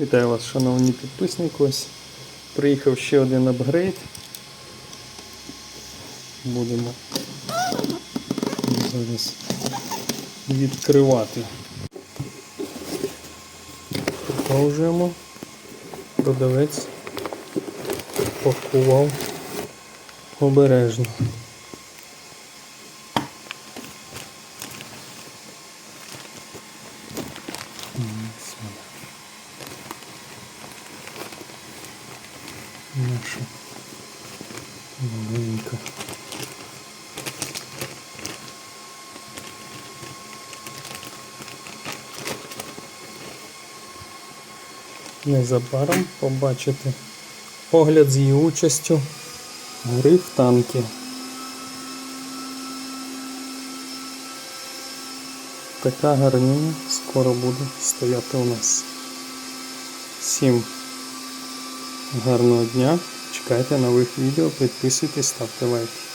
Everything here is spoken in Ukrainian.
Вітаю вас, шановні підписники. Ось приїхав ще один апгрейд. Будемо зараз відкривати. Продовжуємо. Продавець пакував обережно. Ось вона. Наша маленька. Незабаром побачите огляд з її участю гри в танки. Така гарніня скоро буде стояти у нас. Всім Гарного дня. Чекайте нових відео, підписуйтесь, ставте лайки.